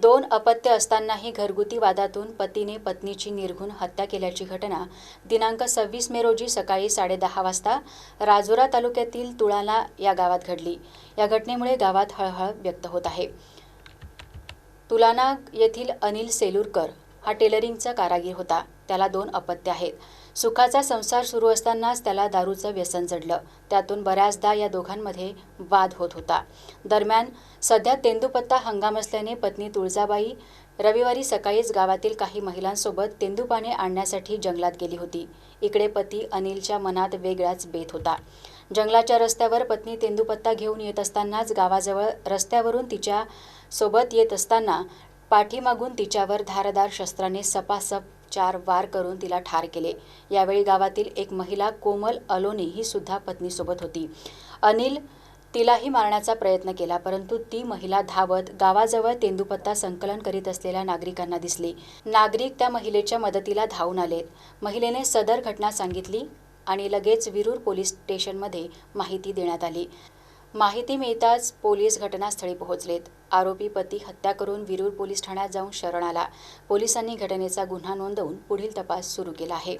दोन अपत्य असतानाही घरगुती वादातून पतीने पत्नीची निर्घुण हत्या केल्याची घटना दिनांक सव्वीस मे रोजी सकाळी साडेदहा वाजता राजुरा तालुक्यातील तुळाला या गावात घडली. या घटनेमुळे गावात हळहळ व्यक्त होत आहे. तुलाना येथील अनिल सेलूरकर हा टेलरिंगचा कारागीर होता. त्याला दोन अपत्य आहेत. सुखाचा संसार सुरू असतानाच त्याला दारूचं व्यसन जडलं. त्यातून बऱ्याचदा या दोघांमध्ये वाद होत होता. दरम्यान सध्या तेंदूपत्ता हंगाम असल्याने पत्नी तुळजाबाई रविवारी सकाळीच गावातील काही महिलांसोबत तेंदूपाने आणण्यासाठी जंगलात गेली होती. इकडे पती अनिलच्या मनात वेगळाच बेत होता. जंगलाच्या रस्त्यावर पत्नी तेंदूपत्ता घेऊन येत असतानाच गावाजवळ रस्त्यावरून तिच्या सोबत येत असताना पाठीमागून तिच्यावर धारदार शस्त्राने सपासप चार वार करून तिला ठार केले. यावेळी गावातील एक महिला कोमल अलोनी ही सुद्धा पत्नीसोबत होती. अनिल तिलाही मारण्याचा प्रयत्न केला परंतु ती महिला धावत गावाजवळ तेंदुपत्ता संकलन करीत असलेल्या नागरिकांना दिसली. नागरिक त्या महिलेच्या मदतीला धावून आलेत महिलेने सदर घटना सांगितली आणि लगेच विरूर पोलीस स्टेशनमध्ये माहिती देण्यात आली. माहिती मिळताच पोलीस घटनास्थळी पोहोचलेत. आरोपी पती हत्या करून विरूर पोलीस ठाण्यात जाऊन शरण आला. पोलिसांनी घटनेचा गुन्हा नोंदवून पुढील तपास सुरू केला आहे.